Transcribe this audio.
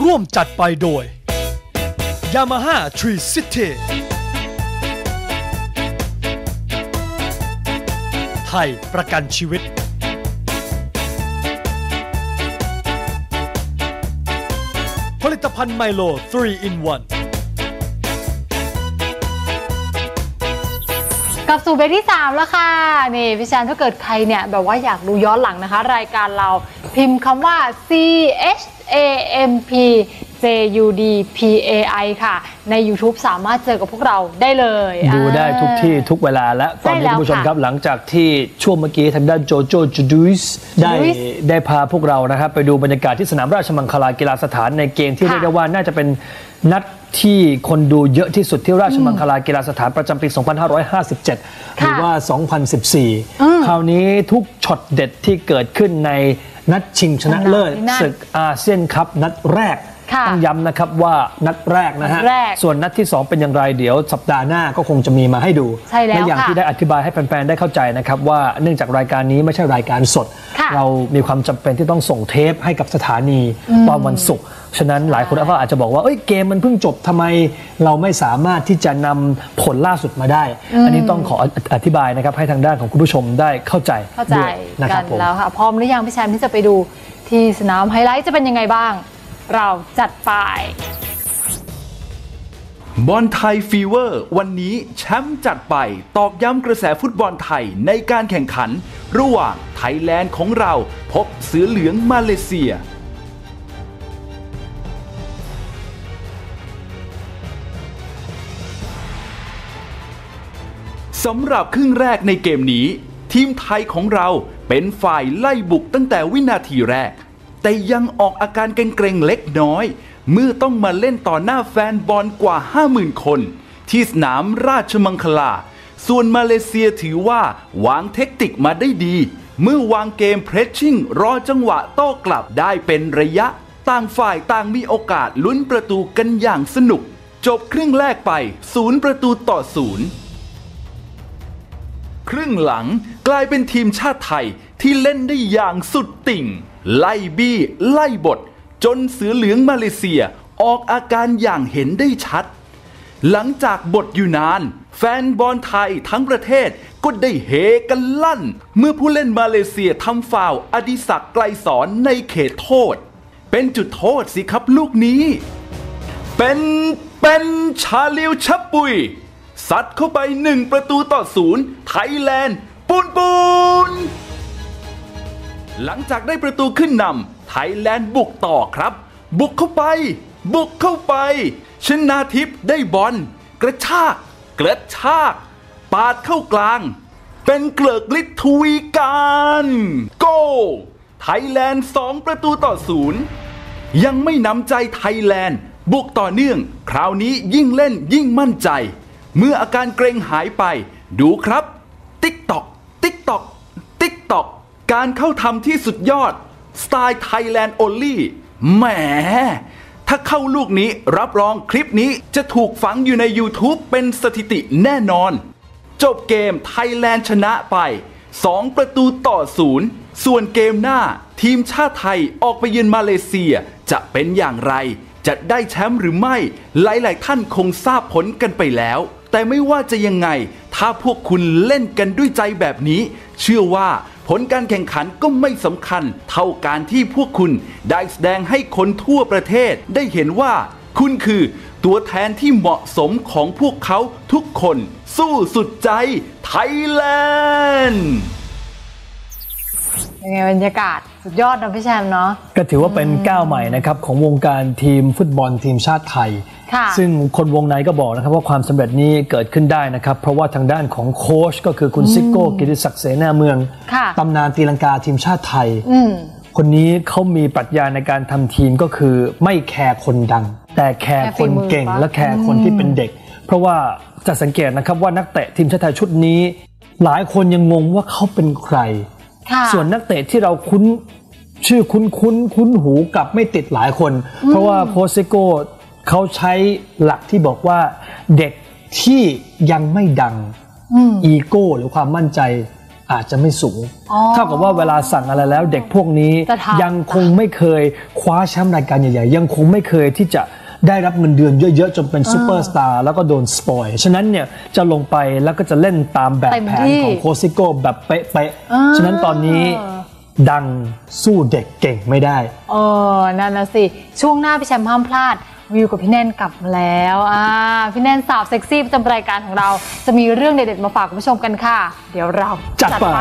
ร่วมจัดไปโดย Yamaha Tree City ไทยประกันชีวิต ผลิตภัณฑ์ไมโล 3 in 1 กลับสู่เบรกที่ 3 แล้วค่ะ นี่พี่แชนถ้าเกิดใครเนี่ย แบบว่าอยากดูย้อนหลังนะคะ รายการเราพิมพ์คำว่า C H A M P J U D P A I ค่ะ ใน YouTube สามารถเจอกับพวกเราได้เลยดูได้ทุกที่อ่าทุกเวลาและตอนนี้ใช่แล้วคุณผู้ชมค่ะครับ หลังจากที่ช่วงเมื่อกี้ทางด้านโจโจจูดุสได้ Judice ได้พาพวกเรานะครับ ไปดูบรรยากาศที่สนามราชมังคลากีฬาสถานในเกมที่ค่ะเรียกได้ว่าน่าจะเป็นนัดที่คนดูเยอะที่สุดที่ราชมังคลากีฬาสถานประจำปี 2557 หรือว่า 2014 คราวนี้ทุกช็อตเด็ดที่เกิดขึ้นในนัดชิงชนะเลิศนั่นศึกอาเซียนคัพนัดแรกค่ะ ต้องย้ำนะครับว่านัดแรกนะฮะนัดแรกส่วนนัดที่ 2 เป็นอย่างไรเดี๋ยวสัปดาห์หน้าก็คงจะมีมาให้ดูใช่แล้วและอย่างค่ะที่ได้อธิบายให้แฟนๆได้เข้าใจนะครับว่าเนื่องจากรายการนี้ไม่ใช่รายการสดค่ะเรามีความจำเป็นที่ต้องส่งเทปให้กับสถานีตอนวันศุกร์ฉะนั้นหลายคนก็อาจจะบอกว่าเอ้ยเกมมันเพิ่งจบทำไมเราไม่สามารถที่จะนำผลล่าสุดมาได้ อันนี้ต้องขออธิบายนะครับให้ทางด้านของคุณผู้ชมได้เข้าใจเข้าใจด้วยนะคกัรับนผมแล้วค่ะพร้อมหรือยังพี่แชมป์ที่จะไปดูที่สนามไฮไลท์จะเป็นยังไงบ้าง เราจัดไปบอลไทยฟีเวอร์ วันนี้แชมป์จัดไปตอกย้ำกระแสฟุตบอลไทยในการแข่งขัน ระหว่างไทยแลนด์ของเราพบเสือเหลืองมาเลเซียสำหรับครึ่งแรกในเกมนี้ ทีมไทยของเราเป็นฝ่ายไล่บุกตั้งแต่วินาทีแรก แต่ยังออกอาการเกรงๆเล็กน้อย เมื่อต้องมาเล่นต่อหน้าแฟนบอลกว่า 50,000 คน ที่สนามราชมังคลา ส่วนมาเลเซียถือว่าวางเทคนิคมาได้ดี เมื่อวางเกมเพรสชิ่งรอจังหวะโต้กลับได้เป็นระยะ ต่างฝ่ายต่างมีโอกาสลุ้นประตูกันอย่างสนุก จบครึ่งแรกไปศูนย์ประตูต่อศูนย์ครึ่งหลังกลายเป็นทีมชาติไทยที่เล่นได้อย่างสุดติ่ง ไล่บี้ไล่บท จนเสือเหลืองมาเลเซียออกอาการอย่างเห็นได้ชัด หลังจากบทอยู่นาน แฟนบอลไทยทั้งประเทศก็ได้เฮกันลั่น เมื่อผู้เล่นมาเลเซียทำฟาวอดิศักไกลสอนในเขตโทษ เป็นจุดโทษสิครับลูกนี้ เป็นเป็นชาลิวชับปุยซัดเข้าไปหนึ่งประตูต่อศูนย์ไทยแลนด์ปูนปูน หลังจากได้ประตูขึ้นนำไทยแลนด์บุกต่อครับ บุกเข้าไป บุกเข้าไป ชนาทิพย์ได้บอลกระชากกระชากปาดเข้ากลาง เป็นเกลิกฤทธิ์ทวีการโกลไทยแลนด์สองประตูต่อศูนย์ยังไม่นำใจไทยแลนด์ บุกต่อเนื่อง คราวนี้ยิ่งเล่นยิ่งมั่นใจ เมื่ออาการเกรงหายไป ดูครับ ติ๊กตอก ติ๊กตอก ติ๊กตอก การเข้าทำที่สุดยอด สไตล์ไทยแลนด์โอลี่แหม ถ้าเข้าลูกนี้รับรองคลิปนี้จะถูกฝังอยู่ใน YouTube เป็นสถิติแน่นอน จบเกมไทยแลนด์ชนะไป 2 ประตูต่อศูนย์ส่วนเกมหน้า ทีมชาติไทยออกไปเยือนมาเลเซียจะเป็นอย่างไร จะได้แชมป์หรือไม่ หลาย ๆ ท่านคงทราบผลกันไปแล้ว แต่ไม่ว่าจะยังไง ถ้าพวกคุณเล่นกันด้วยใจแบบนี้ เชื่อว่า ผลการแข่งขันก็ไม่สำคัญเท่าการที่พวกคุณได้แสดงให้คนทั่วประเทศได้เห็นว่าคุณคือตัวแทนที่เหมาะสมของพวกเขาทุกคน สู้สุดใจไทยแลนด์ยังไงบรรยากาศ สุดยอดนะพี่แชมป์เนาะก็ถือว่าเป็นก้าวใหม่นะครับของวงการทีมฟุตบอลทีมชาติไทยค่ะซึ่งคนวงในก็บอกนะครับว่าความสำเร็จนี้เกิดขึ้นได้นะครับ เพราะว่าทางด้านของโค้ชก็คือคุณซิโก้กิติศักดิ์เสนาเมืองค่ะตำนานตีลังกาทีมชาติไทยอืมคนนี้เขามีปรัชญาในการทำทีมก็คือไม่แคร์คนดัง แต่แคร์คนเก่งแคร์ฝีมือปะและแคร์คนที่เป็นเด็ก เพราะว่าจะสังเกตนะครับว่านักเตะทีมชาติไทยชุดนี้ หลายคนยังงงว่าเขาเป็นใครค่ะ ส่วนนักเตะที่เราคุ้นชื่อคุ้นคุ้นคุ้นหูกลับไม่ติดหลายคน เพราะว่าโคชซิโก้เขาใช้หลักที่บอกว่าเด็กที่ยังไม่ดังอืมอีโก้หรือความมั่นใจอาจจะไม่สูงอ๋อเท่ากับว่าเวลาสั่งอะไรแล้ว เด็กพวกนี้จะทำยังคงไม่เคยคว้าแชมป์รายการใหญ่ๆ ยังคงไม่เคยที่จะ ได้รับเงินเดือนเยอะๆ จนเป็นซูเปอร์สตาร์แล้วก็โดนสปอยฉะนั้นเนี่ยจะลงไปแล้วก็จะเล่นตามแบบเต็มแผที่นของโคซิโก้แบบเป๊ะอ่าๆฉะนั้นตอนนี้ดังสู้เด็กเก่งไม่ได้เออนั่นนะสิ ช่วงหน้าพี่แชมป์ห้ามพลาด วิวกับพี่แน่นกลับมาแล้วอ่าพี่แน่นสาวเซ็กซี่ประจำรายการของเรา จะมีเรื่องเด็ดๆมาฝากคุณผู้ชมกันค่ะ เดี๋ยวเราจัดไปไป